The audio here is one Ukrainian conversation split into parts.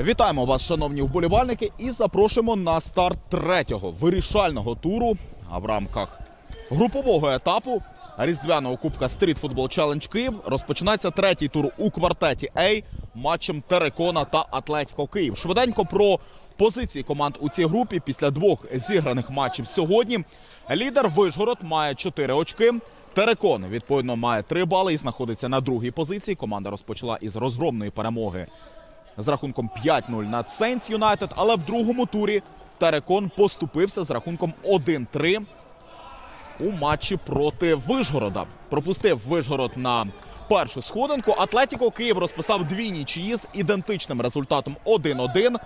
Вітаємо вас, шановні вболівальники, і запрошуємо на старт третього вирішального туру а в рамках групового етапу різдвяного кубка Street Football Challenge Київ. Розпочинається третій тур у квартеті А матчем Терекона та Атлетіко Київ. Швиденько про позиції команд у цій групі після двох зіграних матчів сьогодні. Лідер Вишгород має 4 очки. Терекон відповідно має 3 бали і знаходиться на другій позиції. Команда розпочала із розгромної перемоги з рахунком 5-0 над Сейнс Юнайтед, але в другому турі Терекон поступився з рахунком 1-3 у матчі проти Вишгорода. Пропустив Вишгород на першу сходинку. Атлетіко Київ розписав дві нічиї з ідентичним результатом 1-1.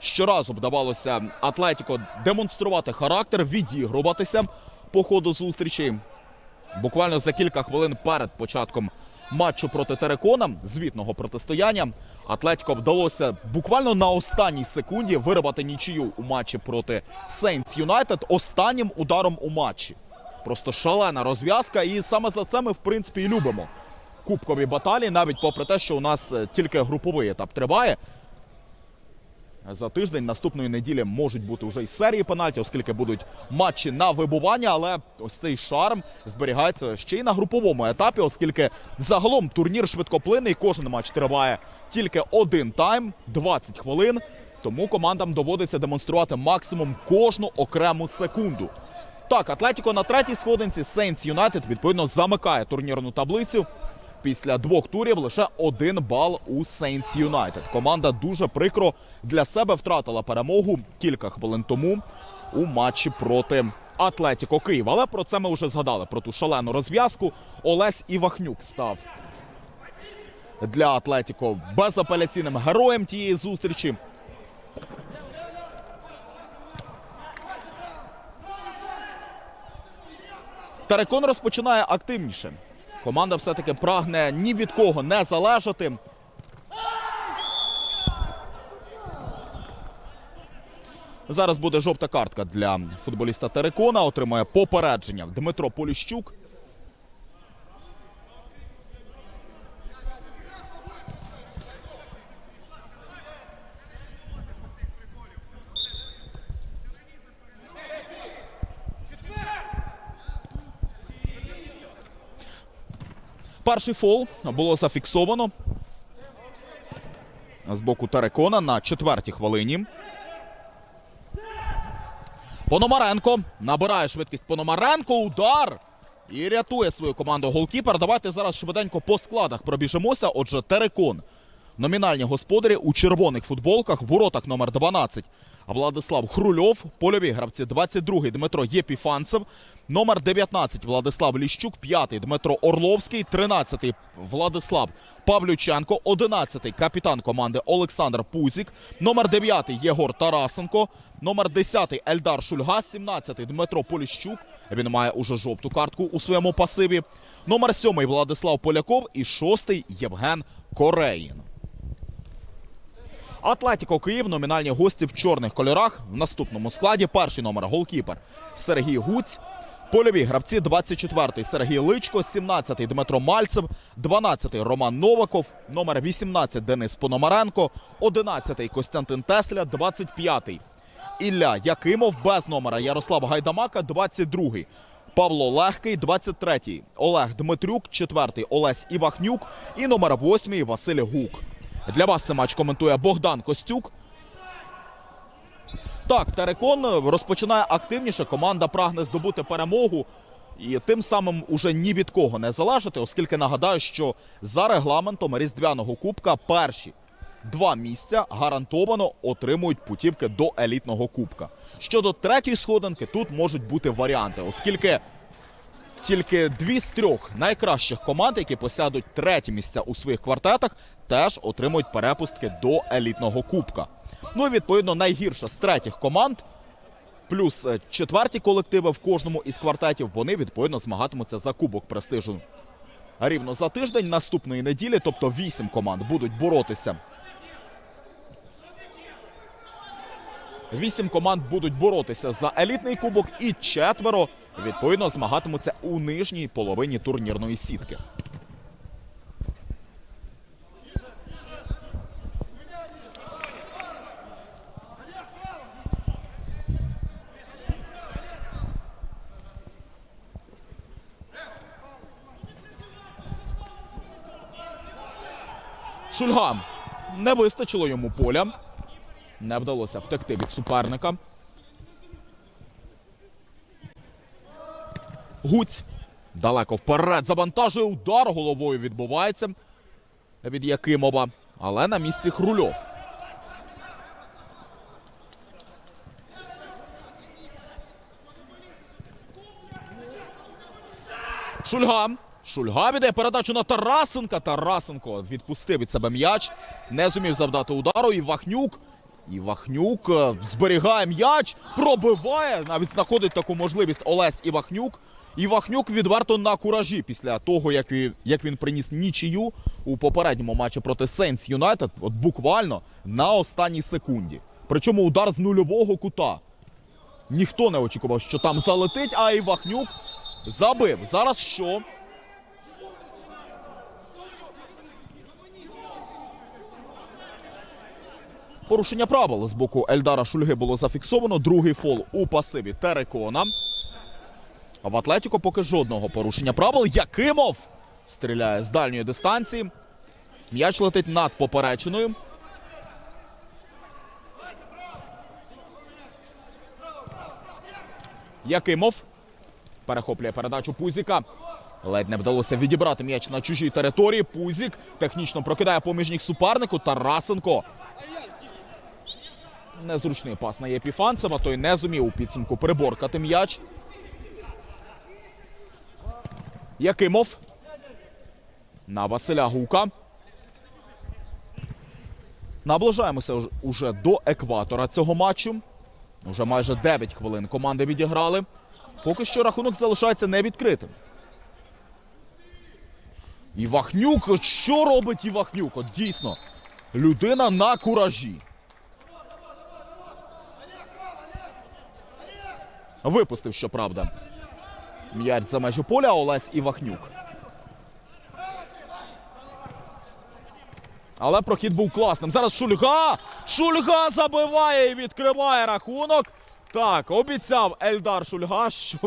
Щоразу вдавалося Атлетіко демонструвати характер, відігруватися по ходу зустрічі. Буквально за кілька хвилин перед початком матчу проти Терекона, звітного протистояння, Атлетіко вдалося буквально на останній секунді вирвати нічию у матчі проти Сейнс Юнайтед останнім ударом у матчі. Просто шалена розв'язка, і саме за це ми в принципі і любимо кубкові баталії, навіть попри те, що у нас е, тільки груповий етап триває. За тиждень наступної неділі можуть бути вже й серії пенальті, оскільки будуть матчі на вибування. Але ось цей шарм зберігається ще й на груповому етапі, оскільки загалом турнір швидкоплинний. Кожен матч триває тільки один тайм, 20 хвилин. Тому командам доводиться демонструвати максимум кожну окрему секунду. Так, Атлетіко на третій сходинці Сейнс Юнайтед відповідно замикає турнірну таблицю. Після двох турів лише один бал у Сейнс Юнайтед. Команда дуже прикро для себе втратила перемогу кілька хвилин тому у матчі проти Атлетіко Київ. Але про це ми вже згадали про ту шалену розв'язку. Олесь Івахнюк став для Атлетіко безапеляційним героєм тієї зустрічі. Терекон розпочинає активніше. Команда все-таки прагне ні від кого не залежати. Зараз буде жовта картка для футболіста Терекона. Отримує попередження Дмитро Поліщук. Перший фол було зафіксовано з боку Терекона на четвертій хвилині. Пономаренко набирає швидкість Пономаренко. Удар. І рятує свою команду голкіпер. Давайте зараз швиденько по складах пробіжимося. Отже, Терекон. Номінальні господарі у червоних футболках, в воротах номер 12 Владислав Хрульов, польові гравці 22-й Дмитро Єпіфанцев, номер 19 Владислав Ліщук, 5-й Дмитро Орловський, 13-й Владислав Павлюченко, 11-й капітан команди Олександр Пузік, номер 9-й Єгор Тарасенко, номер 10-й Ельдар Шульга, 17-й Дмитро Поліщук. Він має уже жовту картку у своєму пасиві. Номер 7-й Владислав Поляков і 6-й Євген Кореїн. Атлетіко Київ номінальні гості в чорних кольорах. В наступному складі перший номер голкіпер Сергій Гуць. Польові гравці 24-й Сергій Личко, 17-й Дмитро Мальцев, 12-й Роман Новаков, номер 18 Денис Пономаренко, 11-й Костянтин Тесля, 25-й Ілля Якимов без номера Ярослав Гайдамака, 22-й Павло Легкий, 23-й Олег Дмитрюк, 4-й Олесь Івахнюк і номер 8 Василь Гук. Для вас цей матч коментує Богдан Костюк. Так, Терекон розпочинає активніше. Команда прагне здобути перемогу і тим самим уже ні від кого не залежати, оскільки нагадаю, що за регламентом різдвяного кубка перші два місця гарантовано отримують путівки до елітного кубка. Щодо третьої сходинки, тут можуть бути варіанти, оскільки тільки дві з трьох найкращих команд, які посядуть треті місця у своїх квартетах, теж отримують перепустки до елітного кубка. Ну і відповідно найгірша з третіх команд, плюс е, четверті колективи в кожному із квартетів, вони відповідно змагатимуться за кубок престижу. Рівно за тиждень наступної неділі, тобто вісім команд, будуть боротися. Вісім команд будуть боротися за елітний кубок, і четверо відповідно змагатимуться у нижній половині турнірної сітки. Шульгам не вистачило йому поля. Не вдалося втекти від суперника. Гуць. Далеко вперед. Завантажує удар. Головою відбувається від Якимова. Але на місці Хрульов. Шульга. Шульга віддає передачу на Тарасенка. Тарасенко відпустив від себе м'яч. Не зумів завдати удару. І Вахнюк. І Вахнюк е, зберігає м'яч, пробиває. Навіть знаходить таку можливість Олесь Івахнюк. Івахнюк відверто на куражі після того, як він, як він приніс нічию у попередньому матчі проти Сейнс Юнайтед. От буквально на останній секунді. Причому удар з нульового кута. Ніхто не очікував, що там залетить, а Івахнюк забив. Зараз що? Порушення правил з боку Ельдара Шульги було зафіксовано. Другий фол у пасиві Терекона. В Атлетіко поки жодного порушення правил. Якимов стріляє з дальньої дистанції. М'яч летить над поперечиною. Якимов перехоплює передачу Пузіка. Ледь не вдалося відібрати м'яч на чужій території. Пузік технічно прокидає поміж ніг супернику. Тарасенко. Незручний пас на Єпіфанцева. Той не зумів у підсумку приборкати м'яч. Якимов. На Василя Гука. Наближаємося уже до екватора цього матчу. Уже майже 9 хвилин команди відіграли. Поки що рахунок залишається невідкритим. Івахнюк. Що робить Івахнюк? От дійсно. Людина на куражі. Випустив, щоправда. М'яч за межі поля Олесь Івахнюк. Але прохід був класним. Зараз Шульга! Шульга забиває і відкриває рахунок. Так, обіцяв Ельдар Шульга, що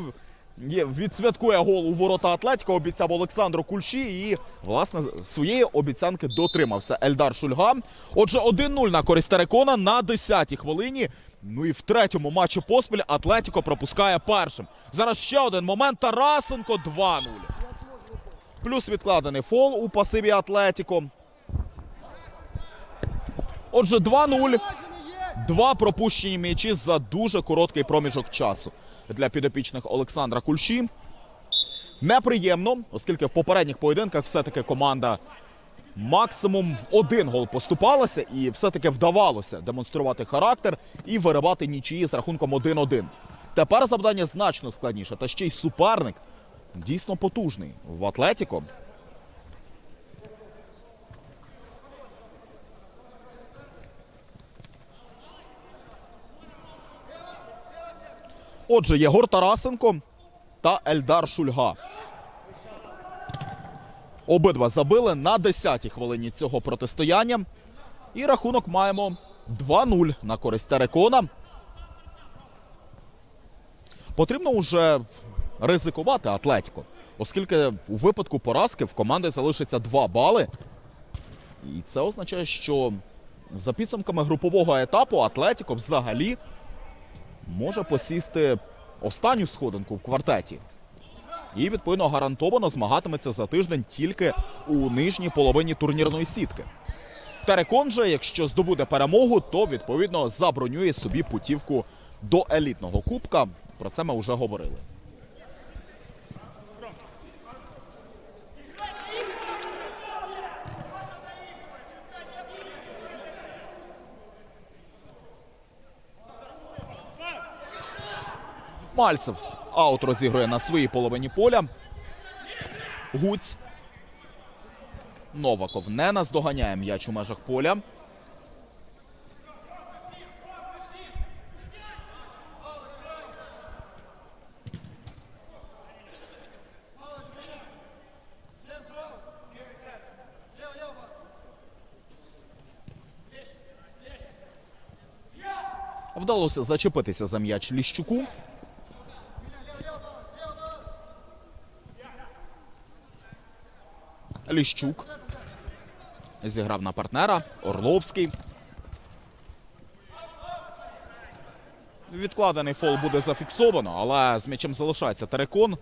відсвяткує гол у ворота Атлетіка. Обіцяв Олександру Кульші і, власне, своєї обіцянки дотримався Ельдар Шульга. Отже, 1-0 на користь Терекона на 10-й хвилині. Ну і в третьому матчі поспіль Атлетіко пропускає першим. Зараз ще один момент. Тарасенко 2-0. Плюс відкладений фол у пасиві Атлетіко. Отже, 2-0. Два пропущені м'ячі за дуже короткий проміжок часу для підопічних Олександра Кульші. Неприємно, оскільки в попередніх поєдинках все-таки команда максимум в один гол поступалася і все-таки вдавалося демонструвати характер і виривати нічиї з рахунком 1-1. Тепер завдання значно складніше, та ще й суперник дійсно потужний в Атлетіко. Отже, Єгор Тарасенко та Ельдар Шульга. Обидва забили на 10-й хвилині цього протистояння. І рахунок маємо 2-0 на користь Терекона. Потрібно вже ризикувати Атлетіко, оскільки у випадку поразки в команди залишиться 2 бали. І це означає, що за підсумками групового етапу Атлетіко взагалі може посісти останню сходинку в квартеті. І, відповідно, гарантовано змагатиметься за тиждень тільки у нижній половині турнірної сітки. Терекон же, якщо здобуде перемогу, то відповідно забронює собі путівку до елітного кубка. Про це ми вже говорили. Мальцев аут розігрує на своїй половині поля. Гуць. Новаков не наздоганяє м'яч у межах поля. Вдалося зачепитися за м'яч Ліщуку. Ліщук. Зіграв на партнера. Орловський. Відкладений фол буде зафіксовано, але з м'ячем залишається Терекон.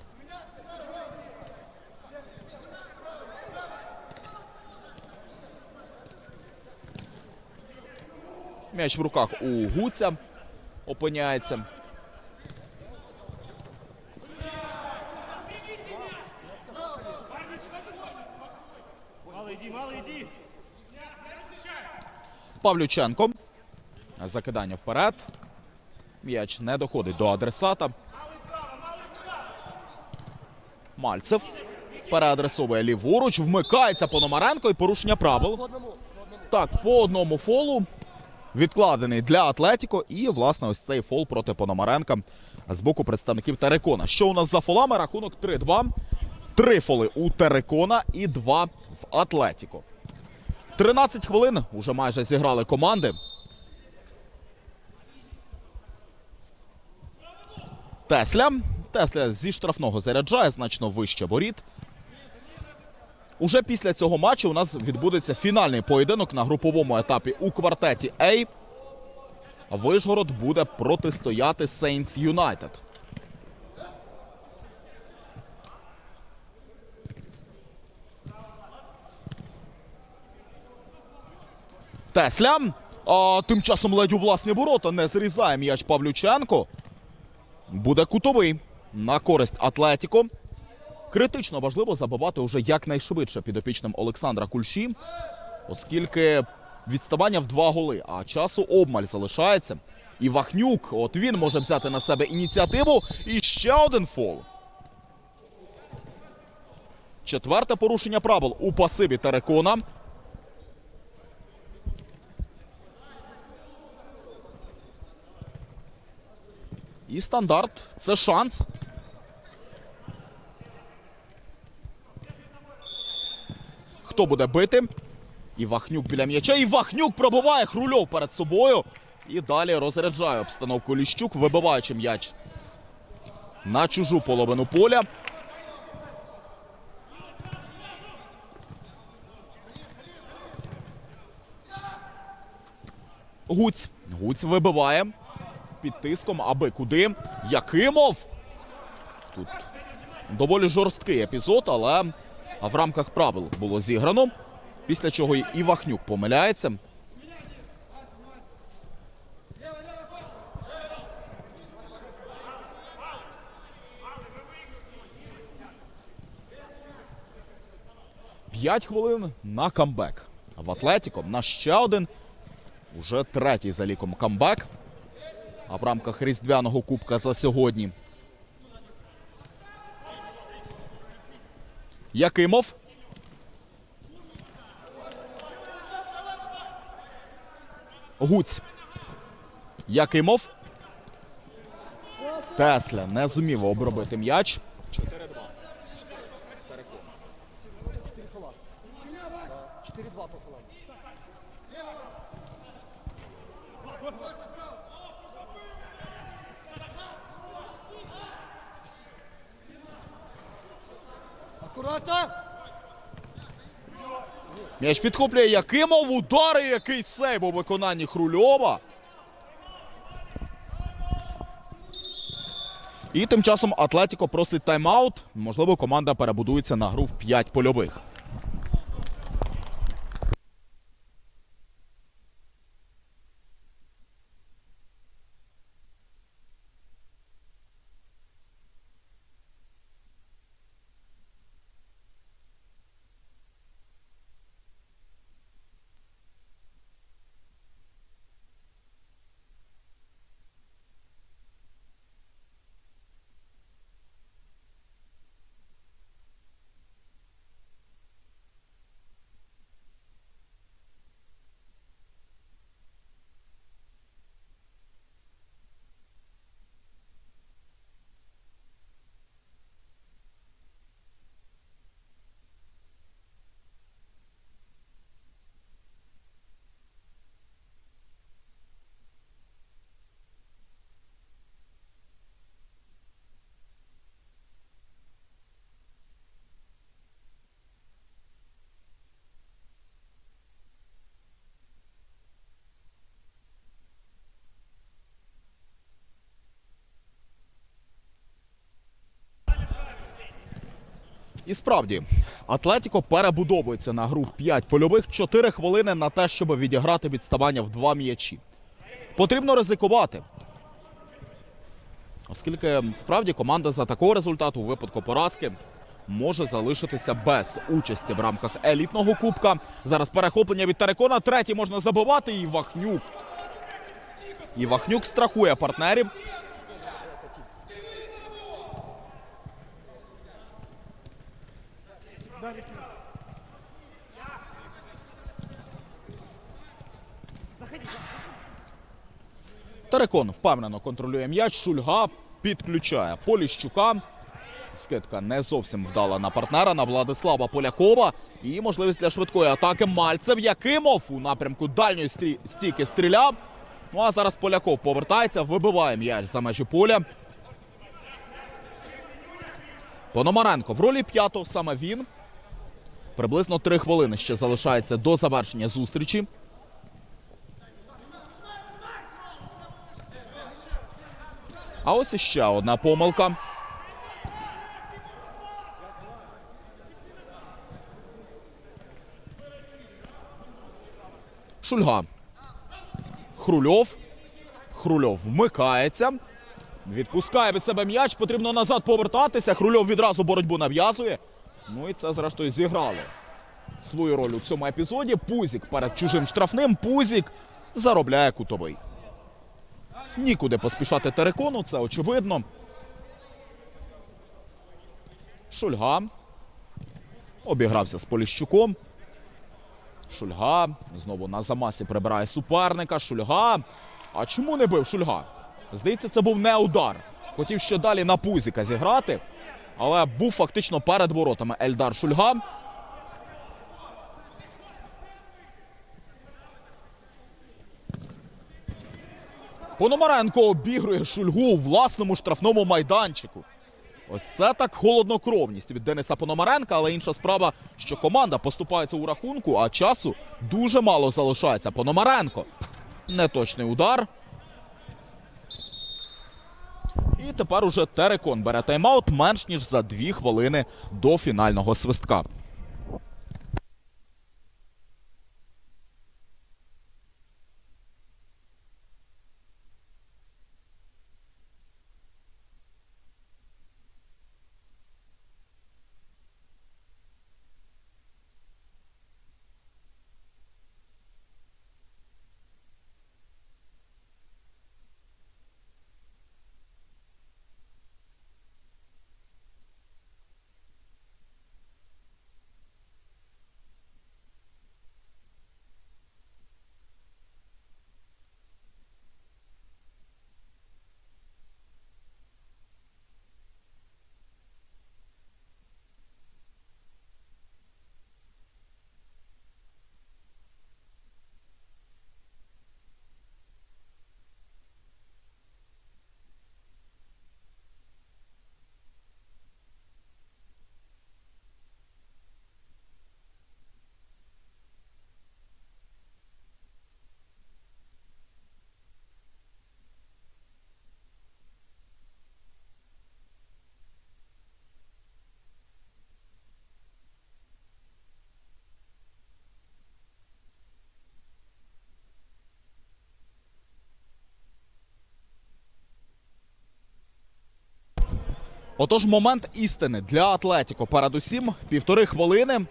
М'яч в руках у Гуця опиняється. Мало йди, мало йди. Павлюченко. Закидання вперед. М'яч не доходить до адресата. Мальцев переадресовує ліворуч, вмикається Пономаренко і порушення правил. Так, по одному фолу. Відкладений для Атлетіко. І, власне, ось цей фол проти Пономаренка з боку представників Терекона. Що у нас за фолами? Рахунок 3-2. Три фоли у Терекона і два в Атлетіко. 13 хвилин уже майже зіграли команди. Тесля. Тесля зі штрафного заряджає значно вище воріт. Уже після цього матчу у нас відбудеться фінальний поєдинок на груповому етапі у квартеті А. Вишгород буде протистояти Saints United. Тесля. А тим часом ледь у власні ворота не зрізає м'яч Павлюченко. Буде кутовий на користь Атлетіко. Критично важливо забивати уже якнайшвидше підопічним Олександра Кульші, оскільки відставання в два голи, а часу обмаль залишається. І Вахнюк, от він може взяти на себе ініціативу. І ще один фол. Четверте порушення правил у пасиві Терекона. І стандарт це шанс. Хто буде бити? І Вахнюк біля м'яча. І Вахнюк пробиває Хрульов перед собою. І далі розряджає обстановку Ліщук, вибиваючи м'яч на чужу половину поля. Гуць. Гуць вибиває під тиском, аби куди. Якимов. Тут доволі жорсткий епізод, але в рамках правил було зіграно. Після чого і Вахнюк помиляється. П'ять хвилин на камбек. В Атлетіко на ще один. Уже третій за ліком камбек. А в рамках різдвяного кубка за сьогодні. Якимов. Гуць. Якимов. Тесля не зумів обробити м'яч. М'яч підхоплює Якимов. Удари, який сейв у виконанні Хрульова. І тим часом Атлетіко просить тайм-аут. Можливо, команда перебудується на гру в 5 польових. І справді, Атлетіко перебудовується на гру в 5 польових 4 хвилини на те, щоб відіграти відставання в два м'ячі. Потрібно ризикувати. Оскільки справді команда за такого результату у випадку поразки може залишитися без участі в рамках елітного кубка. Зараз перехоплення від Терекона. Третій можна забивати. І Вахнюк. І Вахнюк страхує партнерів. Терекон впевнено контролює м'яч. Шульга підключає Поліщука. Скидка не зовсім вдала на партнера на Владислава Полякова. І можливість для швидкої атаки Мальцев Якимов у напрямку дальньої стрі- стійки стріляв. Ну а зараз Поляков повертається, вибиває м'яч за межі поля. Пономаренко в ролі п'ятого саме він. Приблизно три хвилини ще залишається до завершення зустрічі. А ось іще одна помилка. Шульга. Хрульов. Хрульов вмикається. Відпускає від себе м'яч. Потрібно назад повертатися. Хрульов відразу боротьбу нав'язує. Ну і це, зрештою, зіграло свою роль у цьому епізоді. Пузік перед чужим штрафним. Пузік заробляє кутовий. Нікуди поспішати Терекону, це очевидно. Шульга. Обігрався з Поліщуком. Шульга. Знову на замасі прибирає суперника. Шульга. А чому не бив Шульга? Здається, це був не удар. Хотів ще далі на Пузіка зіграти. Але був фактично перед воротами Ельдар Шульга. Пономаренко обігрує Шульгу у власному штрафному майданчику. Ось це так холоднокровність від Дениса Пономаренка, але інша справа, що команда поступається у рахунку, а часу дуже мало залишається. Пономаренко. Неточний удар. І тепер уже Терекон бере тайм-аут менш ніж за дві хвилини до фінального свистка. Отож, момент істини для Атлетіко. Передусім, півтори хвилини.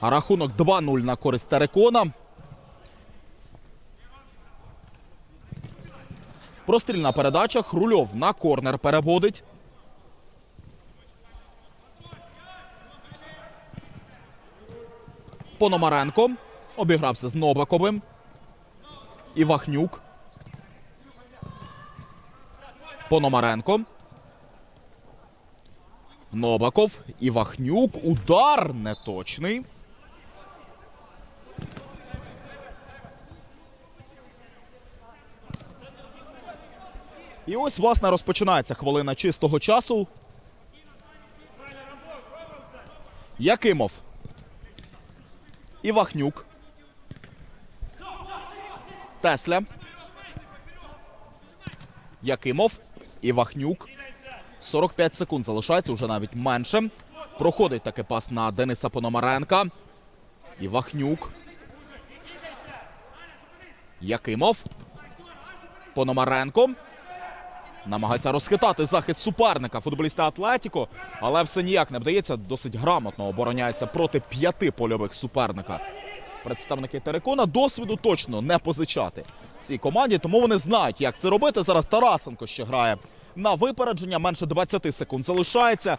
Рахунок 2-0 на користь Терекона. Прострільна передача. Хрульов на корнер переводить. Пономаренко обігрався з Новаковим. Івахнюк. Пономаренко. Новаков. Івахнюк. Удар неточний. І ось, власне, розпочинається хвилина чистого часу. Якимов. Івахнюк. Тесля. Якимов. Івахнюк. 45 секунд залишається, вже навіть менше. Проходить таки пас на Дениса Пономаренка. І Вахнюк. Якимов. Пономаренко. Намагається розхитати захист суперника футболіста Атлетіко, але все ніяк не вдається. Досить грамотно обороняється проти п'яти польових суперника. Представники Терекона досвіду точно не позичати цій команді, тому вони знають, як це робити. Зараз Тарасенко ще грає на випередження. Менше 20 секунд залишається.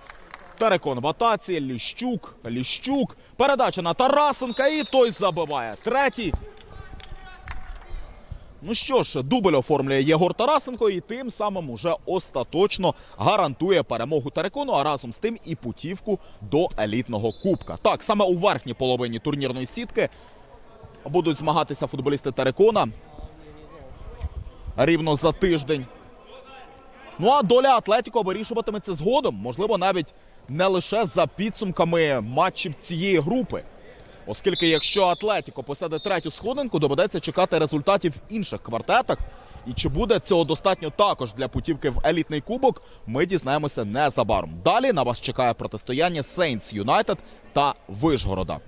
Терекон в атаці. Ліщук, Ліщук. Передача на Тарасенка, і той забиває. Третій. Ну що ж, дубль оформлює Єгор Тарасенко і тим самим уже остаточно гарантує перемогу Терекону, а разом з тим і путівку до елітного кубка. Так, саме у верхній половині турнірної сітки будуть змагатися футболісти Терекона рівно за тиждень. Ну а доля Атлетіко вирішуватиметься згодом, можливо, навіть не лише за підсумками матчів цієї групи. Оскільки якщо Атлетіко посяде третю сходинку, доведеться чекати результатів в інших квартетах. І чи буде цього достатньо також для путівки в елітний кубок, ми дізнаємося незабаром. Далі на вас чекає протистояння Сейнтс Юнайтед та Вишгорода.